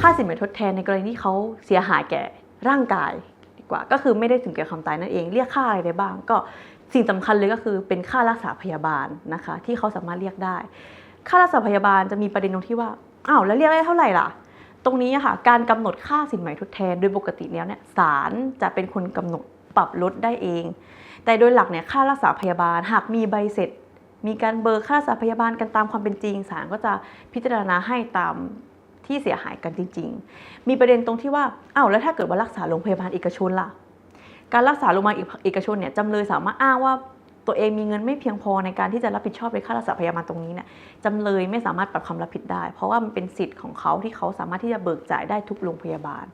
ค่าสินไหมทดแทนในกรณีที่เขาเสียหายแก่ร่างกายดีกว่า ก็คือไม่ได้ถึงแก่ความตายนั่นเอง เรียกค่าอะไรได้บ้าง ก็สิ่งสำคัญเลยก็คือเป็นค่ารักษาพยาบาลนะคะ ที่เขาสามารถเรียกได้ ค่ารักษาพยาบาลจะมีประเด็นตรงที่ว่าอ้าวแล้วเรียกได้เท่าไหร่ล่ะ ตรงนี้ค่ะการกำหนดค่าสินไหมทดแทน โดยปกติแล้วเนี่ยศาลจะเป็นคนกำหนดปรับลดได้เอง แต่โดยหลักเนี่ยค่ารักษาพยาบาลหากมีใบเสร็จ มีการเบิกค่ารักษาพยาบาลกันตามความเป็นจริงศาลก็จะพิจารณาให้ตาม ที่เสียหายกันจริง ๆ มีประเด็นตรงที่ว่าอ้าวแล้วถ้าเกิดว่ารักษาโรงพยาบาลเอกชนล่ะ การรักษาโรงพยาบาลเอกชนเนี่ยจำเลยสามารถอ้างว่าตัวเองมีเงินไม่เพียงพอในการที่จะรับผิดชอบในค่ารักษาพยาบาลตรงนี้เนี่ยจำเลยไม่สามารถปัดความรับผิดได้ เพราะว่ามันเป็นสิทธิ์ของเขาที่เขาสามารถที่จะเบิกจ่ายได้ทุกโรงพยาบาล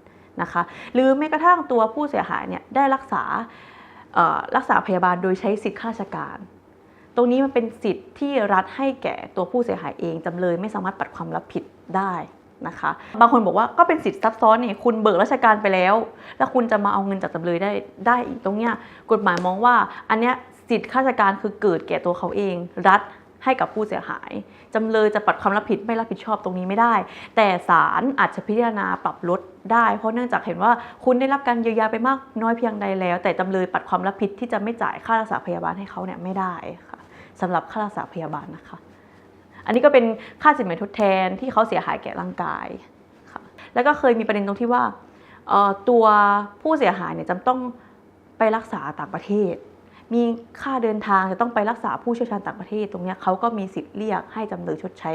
นะคะ หรือแม้กระทั่งตัวผู้เสียหายเนี่ยได้รักษารักษาพยาบาลโดยใช้สิทธิข้าราชการ ตรงนี้มันเป็นสิทธิ์ที่รัฐให้แก่ตัวผู้เสียหายเองจำเลยไม่สามารถปัดความรับผิดได้ นะคะ บางคนบอกว่าก็เป็นสิทธิ์ซับซ้อนนี่คุณเบิกราชการไปแล้ว แล้วคุณจะมาเอาเงินจากจำเลยได้ได้อีกตรงเนี้ยกฎหมายมองว่า อันเนี้ยสิทธิ์ข้าราชการคือเกิดแก่ตัวเขาเอง รัฐให้กับผู้เสียหาย จำเลยจะปัดความรับผิดไม่รับผิดชอบตรงนี้ไม่ได้ แต่ศาลอาจจะพิจารณาปรับลดได้ เพราะเนื่องจากเห็นว่าคุณได้รับการเยียวยาไปมากน้อยเพียงใดแล้ว แต่จำเลยปัดความรับผิดที่จะไม่จ่ายค่ารักษาพยาบาลให้เขาเนี่ยไม่ได้ค่ะสำหรับค่ารักษาพยาบาลนะคะ อันนี้ก็เป็นค่าสินไหมทดแทนที่เขาเสียหายแก่ร่างกายค่ะแล้วก็เคยมีประเด็นตรงที่ว่าตัวผู้เสียหายเนี่ยจำต้องไปรักษาต่างประเทศ มีค่าเดินทางจะต้องไปรักษาผู้เชี่ยวชาญต่างประเทศ ตรงนี้เขาก็มีสิทธิ์เรียกให้จำเลยชดใช้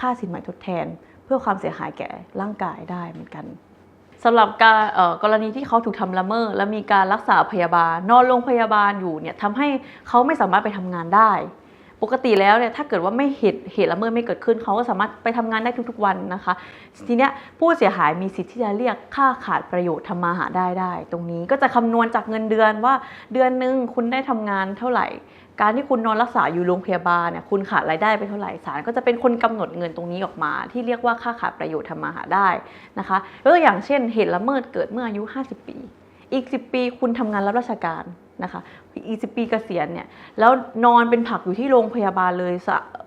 ค่าสินไหมทดแทน เพื่อความเสียหายแก่ร่างกายได้เหมือนกันสำหรับการกรณีที่เขาถูกทำละเมิดและมีการรักษาพยาบาล นอนโรงพยาบาลอยู่เนี่ยทำให้เขาไม่สามารถไปทำงานได้ ปกติแล้วเนี่ยถ้าเกิดว่าไม่เหตุเหตุละเมิดไม่เกิดขึ้นเขาก็สามารถไปทำงานได้ทุกๆวันนะคะ ทีเนี้ยผู้เสียหายมีสิทธิ์ที่จะเรียกค่าขาดประโยชน์ทำมาหาได้ได้ ตรงนี้ก็จะคำนวณจากเงินเดือนว่าเดือนหนึ่งคุณได้ทำงานเท่าไหร่ การที่คุณนอนรักษาอยู่โรงพยาบาลเนี่ยคุณขาดรายได้ไปเท่าไหร่ศาลก็จะเป็นคนกำหนดเงินตรงนี้ออกมา ที่เรียกว่าค่าขาดประโยชน์ทำมาหาได้นะคะยกตัวอย่างเช่น เหตุละเมิดเกิดเมื่ออายุ 50 ปี อีก 10 ปี คุณทำงานรับราชการ นะคะอีสิปีเกษียณเนี่ยแล้วนอนเป็นผักอยู่ที่โรงพยาบาลเลย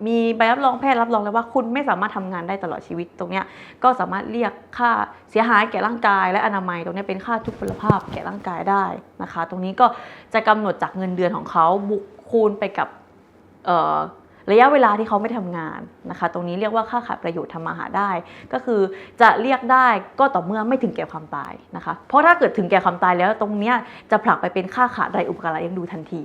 มีใบรับรองแพทย์รับรองแล้วว่าคุณไม่สามารถทำงานได้ตลอดชีวิตตรงเนี้ยก็สามารถเรียกค่าเสียหายแก่ร่างกาย และอนามัยตรงเนี้ยเป็นค่าทุพพลภาพแก่ร่างกายได้นะคะ ตรงนี้ก็จะกำหนดจากเงินเดือนของเขาบุคูณไปกับ ระยะเวลาที่เขาไม่ทำงานนะคะ ตรงนี้เรียกว่าค่าขาดประโยชน์ทำมาหาได้ ก็คือจะเรียกได้ก็ต่อเมื่อไม่ถึงแก่ความตายนะคะ เพราะถ้าเกิดถึงแก่ความตายแล้วตรงเนี้ยจะผลักไปเป็นค่าขาดรายอุปการะเลี้ยงดูทันที